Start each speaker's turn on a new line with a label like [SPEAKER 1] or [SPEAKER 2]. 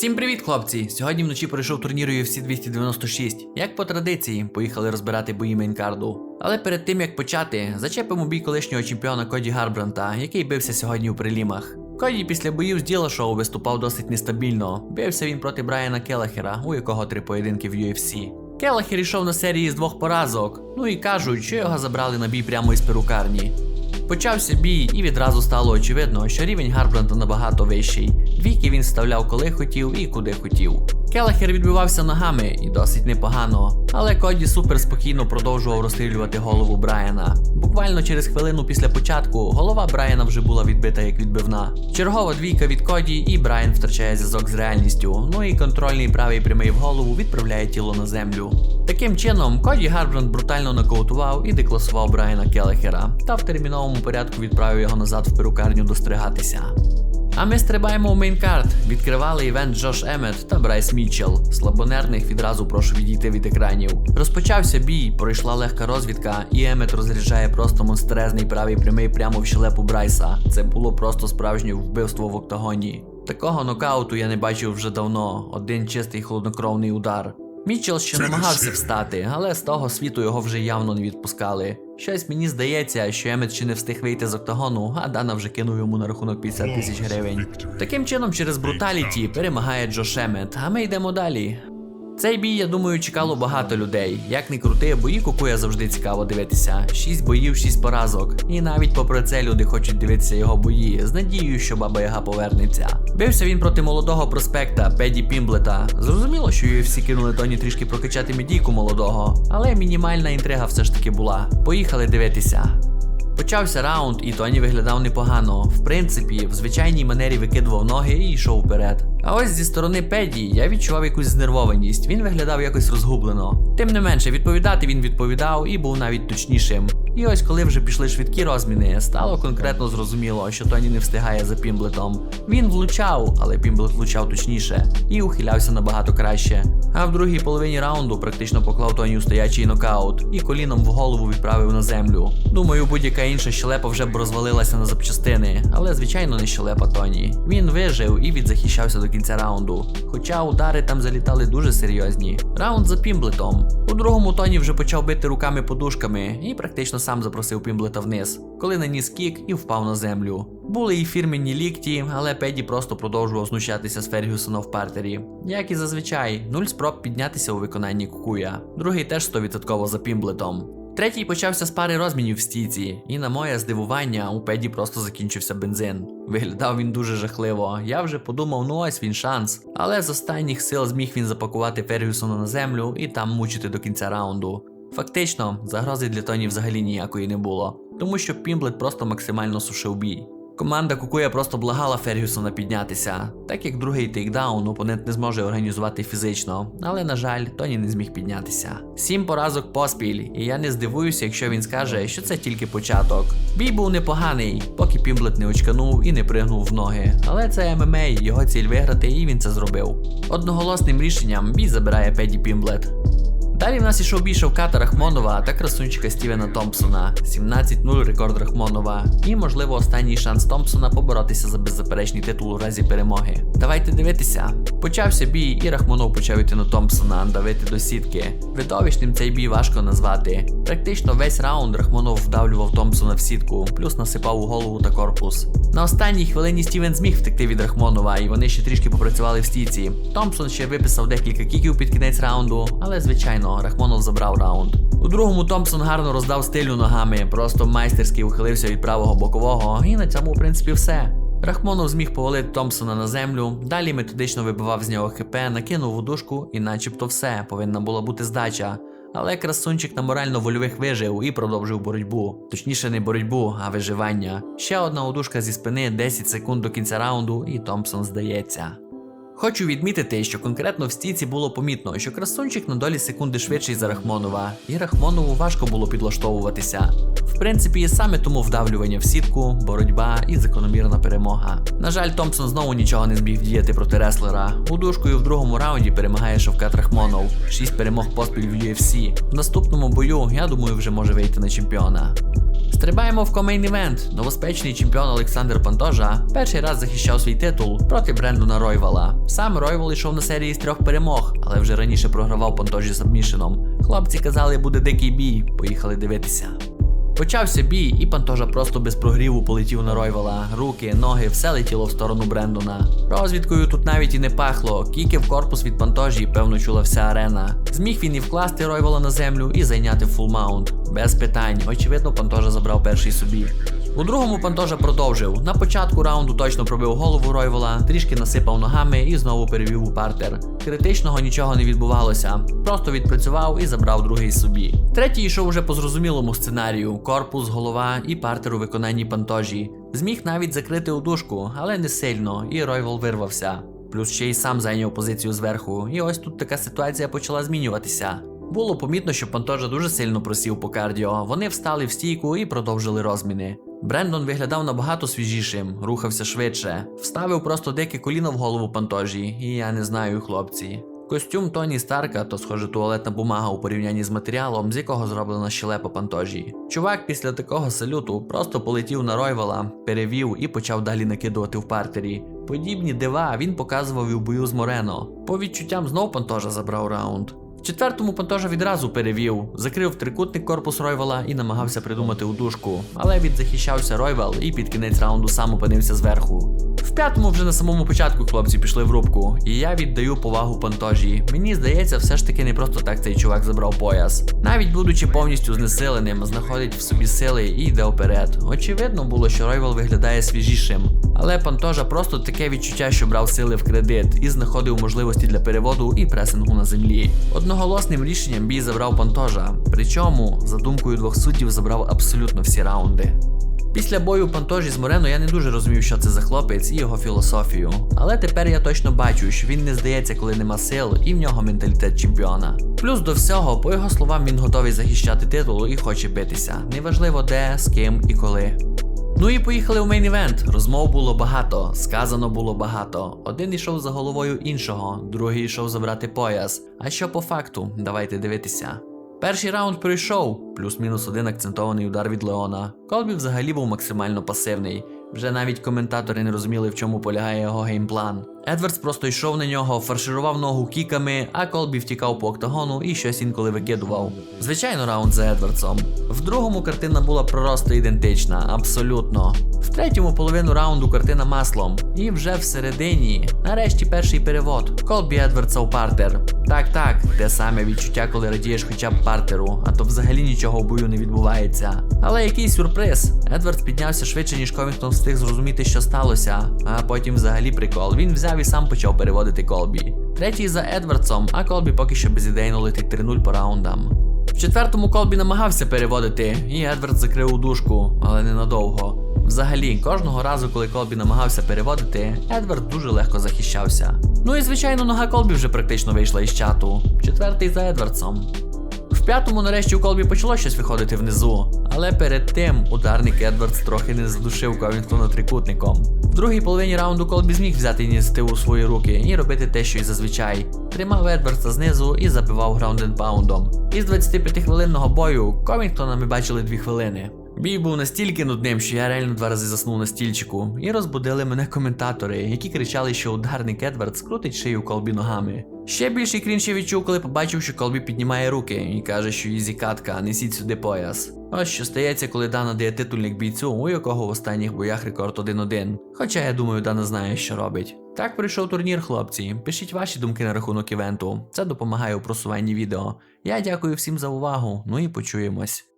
[SPEAKER 1] Всім привіт, хлопці! Сьогодні вночі пройшов турнір UFC 296. Як по традиції, поїхали розбирати бої мейнкарду. Але перед тим як почати, зачепимо бій колишнього чемпіона Коді Гарбранта, який бився сьогодні у прилімах. Коді після боїв з діла шоу виступав досить нестабільно. Бився він проти Брайана Келахера, у якого три поєдинки в UFC. Келахер йшов на серії з двох поразок. Ну і кажуть, що його забрали на бій прямо із перукарні. Почався бій, і відразу стало очевидно, що рівень Гарбранда набагато вищий. Віки він вставляв коли хотів і куди хотів. Келахер відбивався ногами і досить непогано, але Коді супер спокійно продовжував розстрілювати голову Брайана. Буквально через хвилину після початку голова Брайана вже була відбита як відбивна. Чергова двійка від Коді, і Брайан втрачає зв'язок з реальністю. Ну і контрольний правий прямий в голову відправляє тіло на землю. Таким чином, Коді Гарбранд брутально нокаутував і декласував Брайана Келахера та в терміновому порядку відправив його назад в перукарню достригатися. А ми стрибаємо у мейнкарт. Відкривали івент Джош Емет та Брайс Мітчелл. Слабонервних відразу прошу відійти від екранів. Розпочався бій, пройшла легка розвідка, і Емет розряджає просто монстрезний правий прямий прямо в щелепу Брайса. Це було просто справжнє вбивство в октагоні. Такого нокауту я не бачив вже давно. Один чистий холоднокровний удар. Мітчелл ще намагався встати, але з того світу його вже явно не відпускали. Щось мені здається, що Емет ще не встиг вийти з октагону, а Дана вже кинув йому на рахунок 50 тисяч гривень. Таким чином, через бруталіті перемагає Джош Емет, а ми йдемо далі. Цей бій, я думаю, чекало багато людей. Як не крути, бої кукуя завжди цікаво дивитися. Шість боїв, шість поразок. І навіть попри це люди хочуть дивитися його бої з надією, що баба Яга повернеться. Бився він проти молодого проспекта Педі Пімблета. Зрозуміло, що UFC кинули Тоні трішки прокачати медійку молодого, але мінімальна інтрига все ж таки була. Поїхали дивитися. Почався раунд, і Тоні виглядав непогано. В принципі, в звичайній манері викидував ноги і йшов вперед. А ось зі сторони Педі я відчував якусь знервованість, він виглядав якось розгублено. Тим не менше, відповідати він відповідав і був навіть точнішим. І ось коли вже пішли швидкі розміни, стало конкретно зрозуміло, що Тоні не встигає за Пімблетом. Він влучав, але Пімблет влучав точніше і ухилявся набагато краще. А в другій половині раунду практично поклав Тоні у стоячий нокаут і коліном в голову відправив на землю. Думаю, будь-яка інша щелепа вже б розвалилася на запчастини, але звичайно не щелепа Тоні. Він вижив і відзахищався до кінця раунду. Хоча удари там залітали дуже серйозні. Раунд за Пімблетом. У другому Тоні вже почав бити руками подушками і практично сам запросив Пімблета вниз, коли наніс кік і впав на землю. Були і фірменні лікті, але Педі просто продовжував знущатися з Фергюсона в партері. Як і зазвичай, нуль спроб піднятися у виконанні кукуя. Другий теж 100% за Пімблетом. Третій почався з пари розмінів в стійці, і на моє здивування у Педі просто закінчився бензин. Виглядав він дуже жахливо. Я вже подумав, ну ось він шанс. Але з останніх сил зміг він запакувати Фергюсона на землю і там мучити до кінця раунду. Фактично, загрози для Тоні взагалі ніякої не було, тому що Пімблет просто максимально сушив бій. Команда Кукуя просто благала Фергюсона піднятися, так як другий тейкдаун опонент не зможе організувати фізично, але на жаль, Тоні не зміг піднятися. Сім поразок поспіль, і я не здивуюся, якщо він скаже, що це тільки початок. Бій був непоганий, поки Пімблет не очканув і не пригнув в ноги. Але це ММА, його ціль виграти, і він це зробив. Одноголосним рішенням бій забирає Педі Пімблет. Далі в нас ішов бій Шовката Рахмонова та красунчика Стівена Томпсона. 17-0 рекорд Рахмонова. І, можливо, останній шанс Томпсона поборотися за беззаперечний титул у разі перемоги. Давайте дивитися. Почався бій, і Рахмонов почав йти на Томпсона, давити до сітки. Видовищним цей бій важко назвати. Практично весь раунд Рахмонов вдавлював Томпсона в сітку, плюс насипав у голову та корпус. На останній хвилині Стівен зміг втекти від Рахмонова, і вони ще трішки попрацювали в стійці. Томпсон ще виписав декілька кіків під кінець раунду, але звичайно. Рахмонов забрав раунд. У другому Томпсон гарно роздав стилю ногами, просто майстерськи ухилився від правого бокового, і на цьому, в принципі, все. Рахмонов зміг повалити Томпсона на землю, далі методично вибивав з нього хп, накинув у дужку і начебто все, повинна була бути здача. Але красунчик на морально-вольових вижив і продовжив боротьбу. Точніше, не боротьбу, а виживання. Ще одна удушка зі спини 10 секунд до кінця раунду, і Томпсон здається. Хочу відмітити, що конкретно в стійці було помітно, що красунчик на долі секунди швидший за Рахмонова, і Рахмонову важко було підлаштовуватися. В принципі, саме тому вдавлювання в сітку, боротьба і закономірна перемога. На жаль, Томпсон знову нічого не зміг діяти проти реслера. Удушкою в другому раунді перемагає Шовкат Рахмонов. Шість перемог поспіль в UFC. В наступному бою, я думаю, вже може вийти на чемпіона. Стрибаємо в комейн івент. Новоспечний чемпіон Олександр Пантожа перший раз захищав свій титул проти Брендона Ройвала. Сам Ройвал йшов на серії з трьох перемог, але вже раніше програвав Пантожі сабмішеном. Хлопці казали, буде дикий бій. Поїхали дивитися. Почався бій, і Пантожа просто без прогріву полетів на Ройвела. Руки, ноги, все летіло в сторону Брендона. Розвідкою тут навіть і не пахло. Кіки в корпус від Пантожі, певно, чула вся арена. Зміг він і вкласти Ройвела на землю і зайняти фулмаунт. Без питань. Очевидно, Пантожа забрав перший собі. У другому Пантожа продовжив. На початку раунду точно пробив голову Ройвола, трішки насипав ногами і знову перевів у партер. Критичного нічого не відбувалося, просто відпрацював і забрав другий собі. Третій йшов уже по зрозумілому сценарію: корпус, голова і партер у виконанні Пантожі. Зміг навіть закрити удушку, але не сильно, і Ройвол вирвався. Плюс ще й сам зайняв позицію зверху, і ось тут така ситуація почала змінюватися. Було помітно, що Пантожа дуже сильно просів по кардіо. Вони встали в стійку і продовжили розміни. Брендон виглядав набагато свіжішим, рухався швидше, вставив просто дике коліно в голову Пантожі, і я не знаю, хлопці. Костюм Тоні Старка то, схоже, туалетна бумага у порівнянні з матеріалом, з якого зроблена щелепа Пантожі. Чувак після такого салюту просто полетів на Ройвела, перевів і почав далі накидувати в партері. Подібні дива він показував і в бою з Морено. По відчуттям знов Пантожа забрав раунд. В четвертому Пантожа відразу перевів, закрив трикутник корпус Ройвела і намагався придумати удушку, але відзахищався Ройвел і під кінець раунду сам опинився зверху. В п'ятому вже на самому початку хлопці пішли в рубку, і я віддаю повагу Пантожі. Мені здається, все ж таки не просто так цей чувак забрав пояс. Навіть будучи повністю знесиленим, знаходить в собі сили і йде вперед. Очевидно було, що Ройвел виглядає свіжішим. Але Пантожа просто таке відчуття, що брав сили в кредит і знаходив можливості для переводу і пресингу на землі. Одноголосним рішенням бій забрав Пантожа, причому, за думкою двох суддів, забрав абсолютно всі раунди. Після бою Пантожі з Морено я не дуже розумів, що це за хлопець і його філософію. Але тепер я точно бачу, що він не здається, коли нема сил, і в нього менталітет чемпіона. Плюс до всього, по його словам, він готовий захищати титул і хоче битися. Неважливо де, з ким і коли. Ну і поїхали в мейн івент. Розмов було багато, сказано було багато. Один йшов за головою іншого, другий йшов забрати пояс. А що по факту? Давайте дивитися. Перший раунд пройшов, плюс-мінус один акцентований удар від Леона. Колбі взагалі був максимально пасивний. Вже навіть коментатори не розуміли, в чому полягає його геймплан. Едвардс просто йшов на нього, фарширував ногу кіками, а Колбі втікав по октагону і щось інколи викидував. Звичайно, раунд за Едвардсом. В другому картина була просто ідентична, абсолютно. В третьому половину раунду картина маслом. І вже всередині, нарешті, перший перевод. Колбі Едвардса у партер. Так, так, те саме відчуття, коли радієш хоча б партеру, а то взагалі нічого в бою не відбувається. Але який сюрприз! Едвардс піднявся швидше, ніж Ковінгтон встиг зрозуміти, що сталося. А потім взагалі прикол. Він взяв і сам почав переводити Колбі. Третій за Едвардсом, а Колбі поки що безідейно летить 3-0 по раундам. В четвертому Колбі намагався переводити, і Едвард закрив удушку, але ненадовго. Взагалі, кожного разу, коли Колбі намагався переводити, Едвард дуже легко захищався. Ну і звичайно, нога Колбі вже практично вийшла із чату. Четвертий за Едвардсом. П'ятому нарешті у Колбі почало щось виходити внизу, але перед тим ударник Едвардс трохи не задушив Ковінгтона трикутником. В другій половині раунду Колбі зміг взяти ініціативу у свої руки і робити те, що й зазвичай. Тримав Едвардса знизу і забивав граунд паундом. Із 25-хвилинного бою Ковінгтона ми бачили 2 хвилини. Бій був настільки нудним, що я реально два рази заснув на стільчику, і розбудили мене коментатори, які кричали, що ударник Едвард скрутить шию Колбі ногами. Ще більший крінж я відчув, коли побачив, що Колбі піднімає руки і каже, що ізі катка, несіть сюди пояс. Ось що стається, коли Дана дає титульник бійцю, у якого в останніх боях рекорд 1-1. Хоча я думаю, Дана знає, що робить. Так прийшов турнір, хлопці. Пишіть ваші думки на рахунок івенту. Це допомагає у просуванні відео. Я дякую всім за увагу, ну і почуємось.